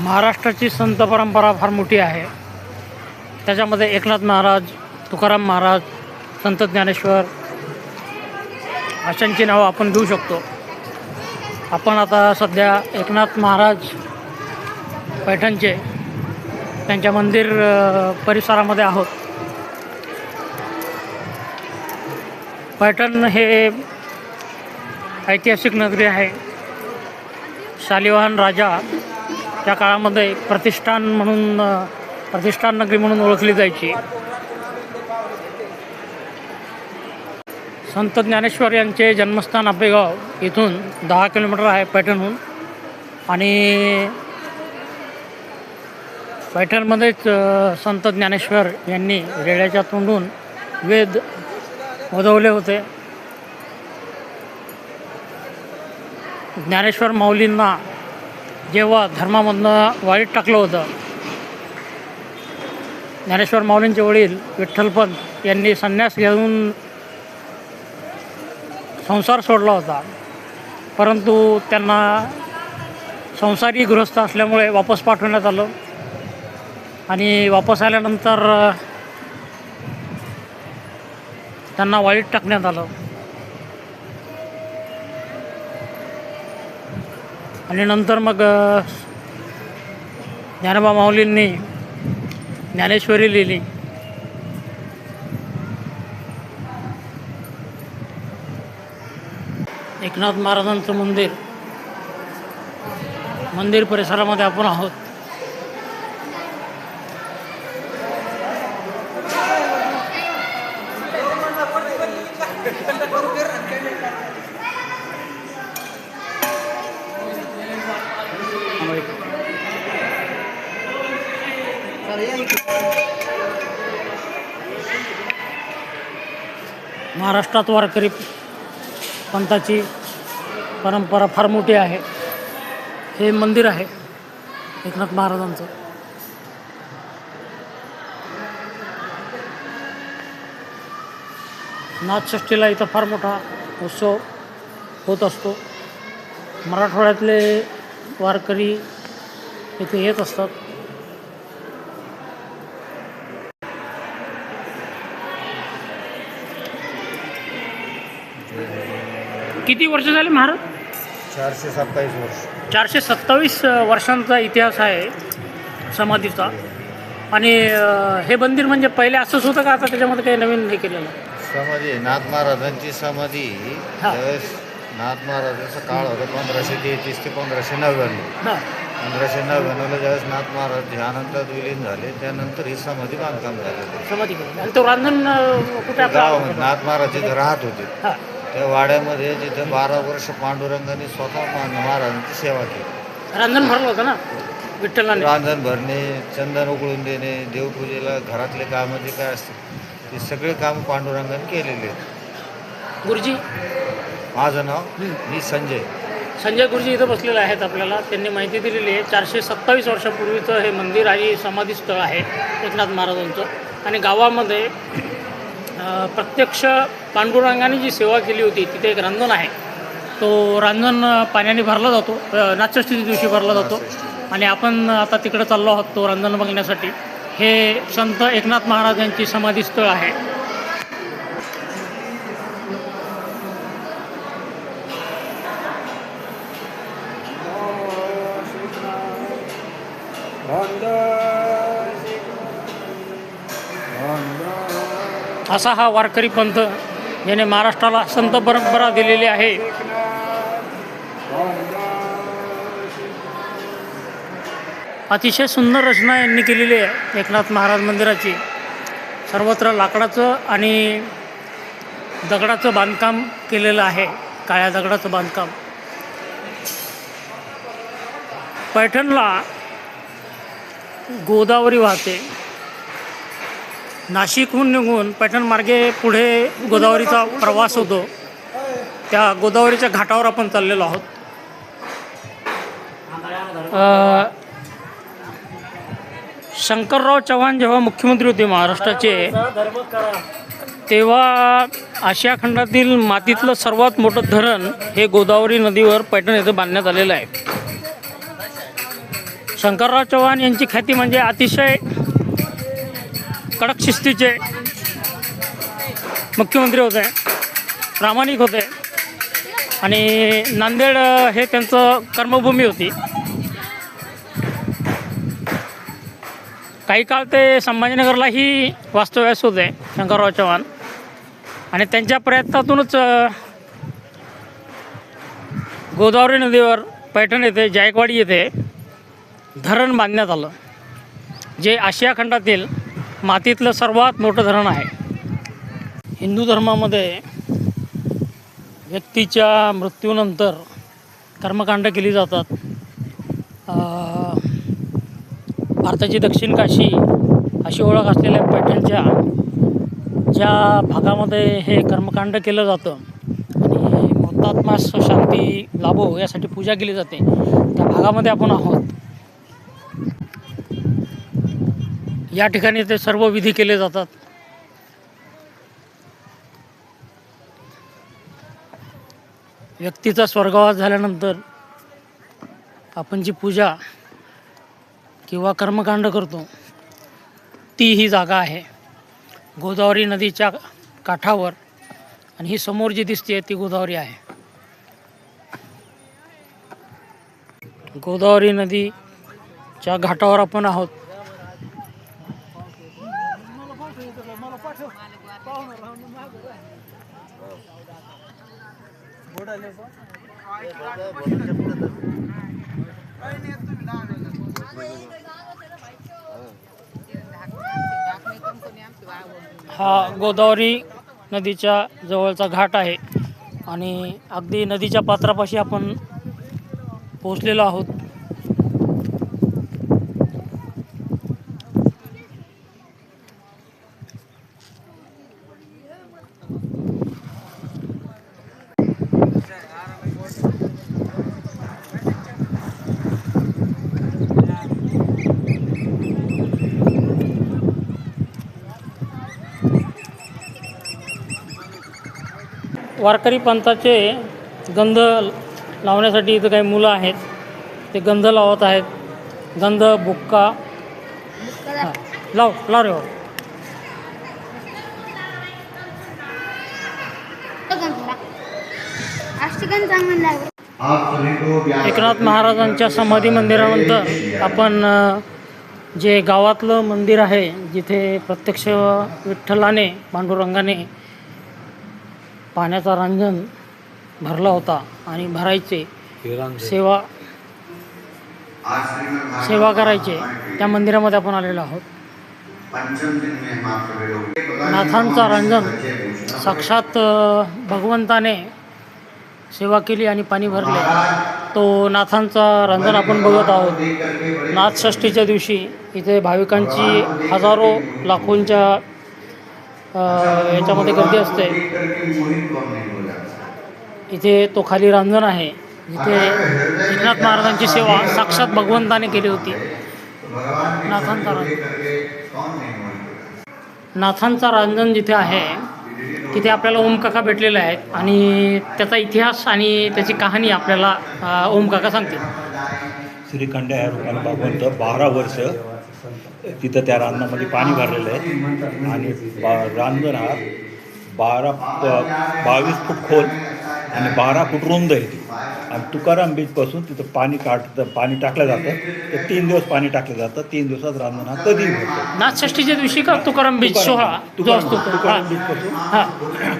महाराष्ट्राची संत परंपरा फार मोठी आहे. त्याच्यामध्ये एकनाथ महाराज तुकाराम महाराज संत ज्ञानेश्वर अशांची नावं आपण घेऊ शकतो. आपण आता सध्या एकनाथ महाराज पैठणचे त्यांच्या मंदिर परिसरामध्ये आहोत. पैठण हे ऐतिहासिक नगरी आहे. शालिवाहन राजा त्या काळामध्ये प्रतिष्ठान म्हणून प्रतिष्ठान नगरी म्हणून ओळखली जायची. संत ज्ञानेश्वर यांचे जन्मस्थान आपेगाव इथून दहा किलोमीटर आहे पैठणहून. आणि पैठणमध्येच संत ज्ञानेश्वर यांनी रेड्याच्या तोंडून वेद वदवले होते. ज्ञानेश्वर माऊलींना जेव्हा धर्मामधनं वाईट टाकलं होतं ज्ञानेश्वर माऊलींचे वडील विठ्ठलपंत यांनी संन्यास घेऊन संसार सोडला होता. परंतु त्यांना संसारी गृहस्थ असल्यामुळे वापस पाठवण्यात आलं. आणि वापस आल्यानंतर त्यांना वाईट टाकण्यात आलं. आणि नंतर मग ज्ञानबा ज्ञानोबा माऊलींनी ज्ञानेश्वरी लिहिली. एकनाथ महाराजांचं मंदिर. मंदिर परिसरामध्ये आपण आहोत. महाराष्ट्रात वारकरी पंथाची परंपरा फार मोठी आहे. हे मंदिर आहे एकनाथ महाराजांचं. नाथषष्टीला इथं फार मोठा उत्सव होत असतो. मराठवाड्यातले वारकरी इथे येत असतात. किती वर्ष झाले महाराज? चारशे सत्तावीस वर्ष. चारशे सत्तावीस वर्षांचा इतिहास आहे समाधीचा. आणि अ, हे मंदिर म्हणजे पहिले असंच होतं का आता त्याच्यामध्ये काही नवीन हे केलेलं? समाधी नाथ महाराजांची समाधी हा. त्यावेळेस नाथ महाराजांचा काळ होता पंधराशे तेहतीस ते पंधराशे नव्याण्णव. हां. पंधराशे नव्याण्णवला ज्यावेळेस नाथ महाराज ध्यानांतात विलीन झाले त्यानंतर ही समाधी बांधकाम झाले समाधी केली. आणि तो रांजण अ, कुठे आपला गावामध्ये नाथ महाराज राहत होते. हां. त्या वाड्यामध्ये जिथे बारा वर्ष पांडुरंगाने स्वतः मा- महाराजांची सेवा केली. रांजण भरलं होतं ना? विठ्ठलाने. रांधण भरणे चंदन उकळून देणे देवपूजेला घरातले कामं जे काय असतील ते सगळे काम पांडुरंगाने केलेले आहेत. गुरुजी? माझं नाव. मी संजय. संजय गुरुजी इथं बसलेले आहेत आपल्याला. त्यांनी माहिती दिलेली आहे चारशे सत्तावीस वर्षापूर्वीचं हे मंदिर आणि समाधी स्थळ आहे एकनाथ महाराजांचं. आणि गावामध्ये प्रत्यक्ष पांडुरंगाने जी सेवा केली होती तिथे एक रांजण आहे. तो रांजण पाण्याने भरला जातो अ, नाथषष्ठीच्या दिवशी भरला जातो. आणि आपण आता तिकडे चाललो आहोत तो रांजण बघण्यासाठी. हे संत एकनाथ महाराजांची समाधी स्थळ आहे. असा हा वारकरी पंथ याने महाराष्ट्राला संत परंपरा दिलेली आहे. अतिशय सुंदर रचना यांनी केलेली आहे एकनाथ महाराज मंदिराची. सर्वत्र लाकडाचं आणि दगडाचं बांधकाम केलेलं आहे काळ्या दगडाचं बांधकाम. पैठणला गोदावरी वाहते. नाशिकहून निघून पैठण मार्गे पुढे गोदावरीचा प्रवास होतो. त्या गोदावरीच्या घाटावर आपण चाललेलो आहोत. शंकरराव चव्हाण जेव्हा मुख्यमंत्री होते महाराष्ट्राचे तेव्हा आशिया खंडातील मातीतलं सर्वात मोठं धरण हे गोदावरी नदीवर पैठण येथे बांधण्यात आलेलं आहे. शंकरराव चव्हाण यांची ख्याती म्हणजे अतिशय कडक शिस्तीचे मुख्यमंत्री होते प्रामाणिक होते आणि नांदेड हे त्यांचं कर्मभूमी होती. काही काळ ते संभाजीनगरलाही वास्तव्यास होते शंकरराव चव्हाण. आणि त्यांच्या प्रयत्नातूनच गोदावरी नदीवर पैठण येथे जायकवाडी येथे धरण बांधण्यात आलं. जे आशिया खंडातील मातीतलं सर्वात मोठं धरण आहे. हिंदू धर्मामध्ये व्यक्तीच्या मृत्यूनंतर कर्मकांड केली जातात. भारताची दक्षिण काशी अशी ओळख असलेल्या पैठणच्या ज्या भागामध्ये हे कर्मकांड केलं जातं आणि मृतात्मास शांती लाभो यासाठी पूजा केली जाते त्या भागामध्ये आपण आहोत. या ठिकाणी ते सर्व विधी केले जातात. व्यक्तीचा स्वर्गवास झाल्यानंतर आपण जी पूजा किंवा कर्मकांड करतो ती ही जागा आहे. गोदावरी नदीच्या काठावर आणि ही समोर जी दिसते ती गोदावरी आहे. गोदावरी नदीच्या घाटावर आपण आहोत. हा गोदावरी नदीच्या जवळचा घाट आहे आणि अगदी नदीच्या पात्रापाशी आपण पोचलेलो आहोत. वारकरी पंथाचे गंध लावण्यासाठी इथं काही मुलं आहेत. ते गंध लावत आहेत. गंध बुक्का. लाव लाव रे एकनाथ महाराजांच्या समाधी मंदिरानंतर आपण जे गावातलं मंदिर आहे जिथे प्रत्यक्ष विठ्ठलाने पांडुरंगाने पाण्याचा रंजन भरला होता आणि भरायचे सेवा सेवा करायचे. त्या मंदिरामध्ये आपण आलेलो आहोत. नाथांचा रंजन साक्षात भगवंताने सेवा केली आणि पाणी भरले. तो नाथांचा रंजन आपण बघत आहोत. नाथषष्टीच्या दिवशी इथे भाविकांची हजारो लाखोंच्या याच्यामध्ये गर्दी असते. इथे तो खाली रांजण आहे. जिथे एकनाथ महाराजांची सेवा साक्षात भगवंताने केली होती. नाथांचा रांजण. नाथांचा रांजण जिथे आहे तिथे आपल्याला ओमकाका भेटलेले आहेत आणि त्याचा इतिहास आणि त्याची कहाणी आपल्याला ओमकाका सांगतील. श्रीखंड या रूपाला भगवंत बारा वर्ष तिथं त्या रांजणामध्ये पाणी भरलेलं आहे. आणि बा बारा बावीस फूट खोल आणि बारा फूट रुंद आहे ती. आणि तुकाराम बीचपासून तिथं पाणी काढतं पाणी टाकलं जातं. तर तीन दिवस पाणी टाकलं जातं. तीन दिवसात रांजण हा कधीही भरतो. नाथषष्टीच्या दिवशी का तुकाराम बीच सोहळा तुकाराम तुकाराम. बीचपासून हा.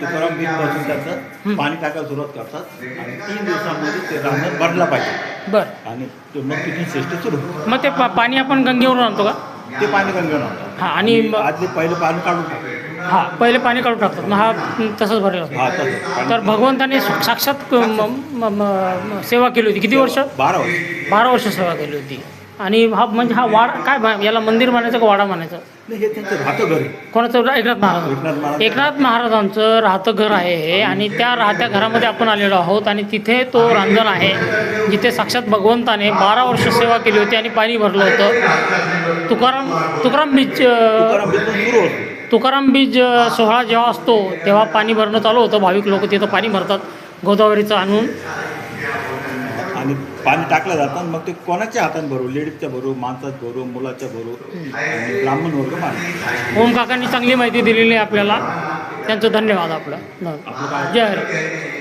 तुकाराम बीचपासून त्याचं पाणी टाकायला सुरुवात करतात. आणि तीन दिवसामध्ये ते रांजण भरला पाहिजे. बरं. आणि मग तिथून श्रेष्ठी सुरू होते. मग ते पाणी आपण गंगेवरून आणतो का? ते पाणी घेऊन आणतात हा आणि आदले पहिले पाणी काढून टाकतात. हा पहिले पाणी काढून टाकतात. मग हा तसंच भरलेला असतो. हा तसं पाणी- तर भगवंताने साक्षात म- म- म- म- सेवा केली होती. किती वर्ष? बारा वर्ष. बारा वर्ष सेवा केली होती. आणि हा म्हणजे हा वाड काय याला मंदिर म्हणायचं का वाडा म्हणायचं? नाही हे त्यांचं राहतं घरी कोणाचं? एकनाथ एकनाथ महाराज. महाराज. एकनाथ महाराजांचं राहतं घर आहे हे आणि त्या राहत्या घरामध्ये आपण आलेलो आहोत आणि तिथे तो रांजण आहे जिथे साक्षात भगवंताने बारा वर्ष सेवा केली होती आणि पाणी भरलं होतं. तुकाराम तुकाराम बीच तुकाराम बीचपासून सुरू होतो. तुकाराम बीज अ, सोहळा जेव्हा असतो तेव्हा पाणी भरणं चालू होतं. भाविक लोक तिथं पाणी भरतात गोदावरीचं आणून. आणि पाणी टाकलं जातं आणि मग ते कोणाच्या हाताने भरू? लेडीजच्या भरू माणसात भरू मुलाच्या भरू? आणि ब्राह्मण वर्ग मानतो ओम काकांनी चांगली माहिती दिलेली आहे आपल्याला. त्यांचं धन्यवाद आपलं. जय हरी.